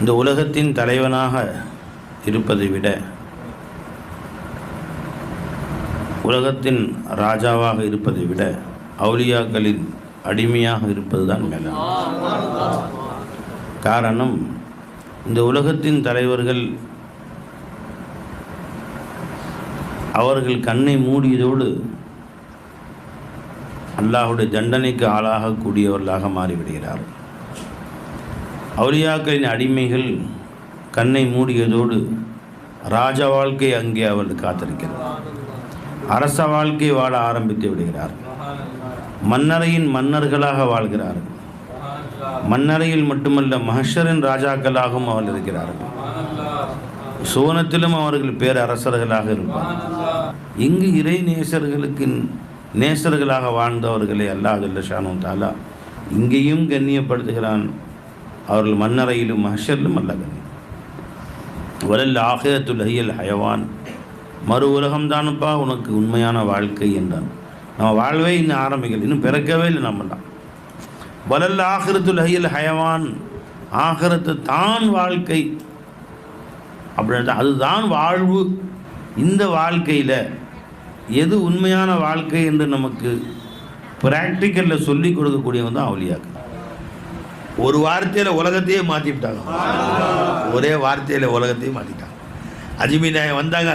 இந்த உலகத்தின் தலைவனாக இருப்பதை விட உலகத்தின் ராஜாவாக இருப்பதை விட அவுலியாக்களின் அடிமையாக இருப்பதுதான் மேல காரணம் இந்த உலகத்தின் தலைவர்கள் அவர்கள் கண்ணை மூடியதோடு அல்லாஹுடைய தண்டனைக்கு ஆளாகக்கூடியவர்களாக மாறிவிடுகிறார்கள். அவுலியாக்களின் அடிமைகள் கண்ணை மூடியதோடு ராஜ வாழ்க்கை அங்கே அவர்கள் காத்திருக்கிறது அரச வாழ்க்கை வாழ ஆரம்பித்து விடுகிறார். மன்னரையின் மன்னர்களாக வாழ்கிறார்கள். மன்னரையில் மட்டுமல்ல மஹஷரின் ராஜாக்களாகவும் அவர்கள் இருக்கிறார்கள். சுவனத்திலும் அவர்கள் பேரரசர்களாக இருப்பார்கள். இங்கு இறை நேசர்களுக்கு நேசர்களாக வாழ்ந்தவர்களை அல்லாஹ் ஷானு தாலா இங்கேயும் கண்ணியப்படுத்துகிறான். அவர்கள் மன்னரையிலும் மஹஷரிலும் அல்ல கண்ணியம் வலல் ஆகிரத்துல் ஹையல் ஹயவான். மறு உலகம்தானுப்பா உனக்கு உண்மையான வாழ்க்கை என்றான். நம்ம வாழ்வே இன்னும் ஆரம்பிக்கல இன்னும் பிறக்கவே இல்லை நம்மளாம் வலல் ஆகிரத்துல் ஹையல் ஹயவான் ஆகிரத்து தான் வாழ்க்கை. அப்படின்ட்டு அதுதான் வாழ்வு. இந்த வாழ்க்கையில் எது உண்மையான வாழ்க்கை என்று நமக்கு ப்ராக்டிக்கலில் சொல்லி கொடுக்கக்கூடியவங்க தான் அவளியாக்கள். ஒரு வார்த்தையில் உலகத்தையே மாற்றி விட்டாங்க ஒரே வார்த்தையில் உலகத்தையே மாற்றிட்டாங்க அஜ்மீர் நாயகம் வந்தாங்க.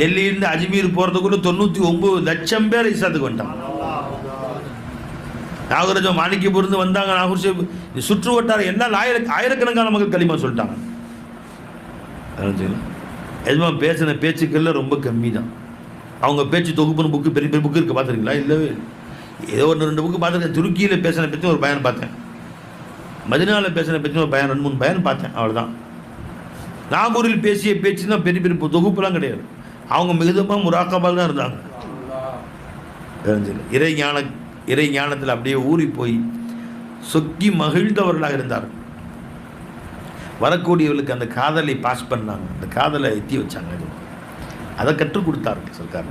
டெல்லியிலேருந்து அஜ்மீர் போகிறதுக்குள்ள தொண்ணூற்றி ஒம்பது லட்சம் பேர் இசாத்துக்கு வந்துட்டாங்க. நாகராஜம் மாணிக்கப்பூர்ந்து வந்தாங்க. நாகூர் சுற்று வட்டாரம் எல்லாம் ஆயிர ஆயிரக்கணக்கான மக்கள் களிமா சொல்லிட்டாங்க. எதுமா பேசின பேச்சுக்கள்ல ரொம்ப கம்மி தான் அவங்க பேச்சு தொகுப்புன்னு புக்கு பெரிய பெரிய புக்கு இருக்குது பார்த்துருக்கீங்களா? இல்லவே இல்லை. ஏதோ ஒன்று ரெண்டு புக்கு பார்த்துருக்கேன். துருக்கியில் பேசின பற்றி ஒரு பயன் பார்த்தேன். மதினாவில் பேசின பேச்சு ஒரு பயன் ரெண்டு மூணு பயன் பார்த்தேன் அவ்வளோதான் நாகூரில் பேசிய பேச்சு தான் பெரிய பெரிய தொகுப்புலாம் கிடையாது. அவங்க மிகுதமாக முராக்கபால் தான் இருந்தாங்க. தெரிஞ்சுல. இறை ஞான இறை ஞானத்தில் அப்படியே ஊறி போய் சொக்கி மகிழ்ந்தவர்களாக இருந்தார் வரக்கூடியவர்களுக்கு அந்த காதலை பாஸ் பண்ணாங்க. அந்த காதலை எத்தி வச்சாங்க அதை. கற்றுக் கொடுத்தாரு சர்க்கார்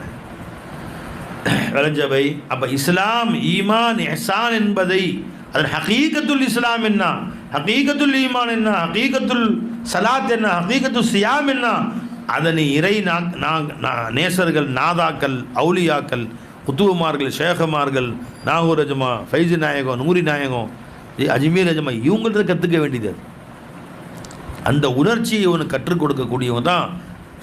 விளைஞ்சவை அப்போ இஸ்லாம் ஈமான் எஹசான் என்பதை அதன் ஹகீகத்துல் இஸ்லாம் என்ன? ஹகீகத்துல் ஈமான் என்ன? ஹகீகத்துல் சலாத் என்ன? ஹகீகத்துல் சியாம் என்ன? அதனை இறை நேசர்கள் நாதாக்கள் அவுலியாக்கள் குத்துவமார்கள் ஷேகமார்கள் நாகூர் அஜமா ஃபைஜி நாயகம் நூரி நாயகம் அஜ்மீர் அஜமா இவங்கள்ட்ட கற்றுக்க வேண்டியது அந்த உணர்ச்சியை இவனுக்கு கற்றுக் கொடுக்கக்கூடியவன் தான்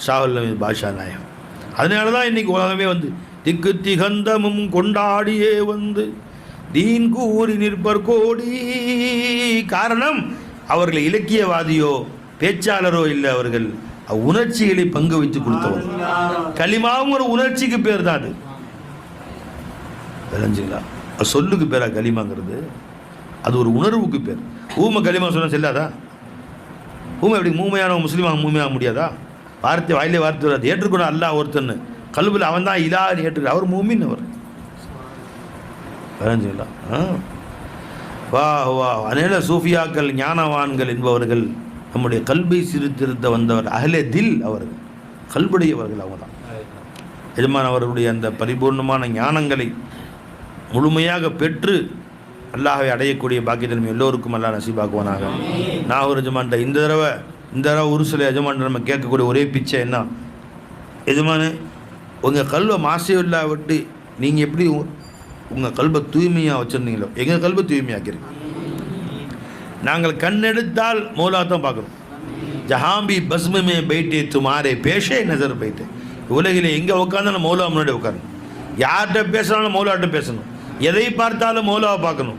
ஷாஹுல் நபி பாஷா நாயகம். அதனால தான் இன்றைக்கி உலகமே வந்து திக்கு திகந்தமும் கொண்டாடியே வந்து தீன் கூறி நிற்பர் கோடி. காரணம் அவர்கள் இலக்கியவாதியோ பேச்சாளரோ இல்லை அவர்கள். அவ் உணர்ச்சிகளை பங்கு வைத்து கொடுத்தவர். களிமாவும் ஒரு உணர்ச்சிக்கு பேர் தான் அது. விளைஞ்சுங்களா சொல்லுக்கு பேரா களிமாங்கிறது? அது ஒரு உணர்வுக்கு பேர். ஊமை களிமா சொன்னா செல்லாதா? ஊமை எப்படி மூமையான முஸ்லீமாக மூமையாக முடியாதா? வார்த்தை வாயிலே வார்த்தை வராது. ஏற்றுக்கணும் அல்லாஹ் ஒருத்தன்னு. கல்வியில் அவன் தான் இலான்னு ஏற்றுக்கிறார் அவர் மூமின் அவர். விளைஞ்சுங்களா ஆ. வா வா அநேக சூஃபியாக்கள் ஞானவான்கள் என்பவர்கள் நம்முடைய கல்வி சீர்திருத்த வந்தவர் அகலே தில் அவர்கள். கல்புடையவர்கள் அவங்க தான் எஜமான் அவர்களுடைய அந்த பரிபூர்ணமான ஞானங்களை முழுமையாக பெற்று நல்லாவே அடையக்கூடிய பாக்கியத்தன்மை எல்லோருக்கும் அல்லாஹ் நசீபாக்குவானாக. நான் ஒரு எஜமான்ட்ட இந்த தடவை இந்த தடவை ஒரு சில எஜமான் நம்ம கேட்கக்கூடிய ஒரே பிச்சை என்ன? எஜமானு உங்கள் கல்வை மாசையில்லா விட்டு நீங்கள் எப்படி உங்கள் கல்வை தூய்மையாக வச்சுருந்தீங்களோ? எங்கள் கல்வை தூய்மையாக்கிறீங்க நாங்கள் கண்ணெடுத்தால் மௌலா தான் பார்க்குறோம் ஜஹாம்பி பஸ்மே பைட்டே துமாரே பேஷே நசர் பைட்டே உலகில் எங்கே உட்காந்தாலும் மௌலா முன்னாடி உட்காரணும் யார்கிட்ட பேசினாலும் மௌலாட்ட பேசணும். எதை பார்த்தாலும் மௌலாவை பார்க்கணும்.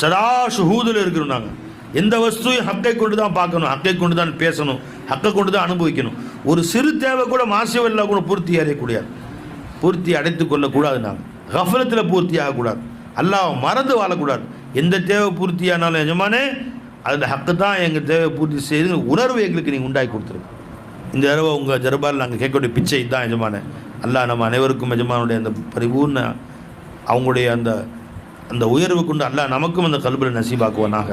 சதா சுகூதில் இருக்கிறோம் நாங்கள் எந்த வஸ்துவையும் ஹக்கை கொண்டு தான் பார்க்கணும். ஹக்கை கொண்டு தான் பேசணும். ஹக்கை கொண்டு தான் அனுபவிக்கணும். ஒரு சிறு தேவை கூட மாசியவெல்லாம் கூட பூர்த்தி அடையக்கூடாது. பூர்த்தி அடைத்து கொள்ளக்கூடாது நாங்கள் கஃபலத்தில் பூர்த்தி ஆகக்கூடாது. அல்லாஹ் மறந்து வாழக்கூடாது. எந்த தேவை பூர்த்தியானாலும் எஜமானே அதில் ஹக்கு தான் எங்கள் தேவை பூர்த்தி செய்து உணர்வு எங்களுக்கு நீங்கள் உண்டாக்கி கொடுத்துருங்க. இந்த தடவை உங்கள் ஜர்பால் நாங்கள் கேட்கக்கூடிய பிச்சை தான் எஜமானே. அல்லாஹ் நம்ம அனைவருக்கும் எஜமானுடைய அந்த பரிபூர்ண அவங்களுடைய அந்த அந்த உயர்வு கொண்டு அல்லாஹ் நமக்கும் அந்த கல்பில் நசீபாக்குவனாக.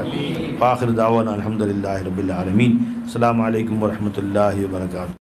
வாஹிர் தாவான் அலமதுல்லாஹி ரபில் ஆலமீன். அஸ்ஸலாமு வலைக்கம் வரமத்துல்லாஹி வரகாத்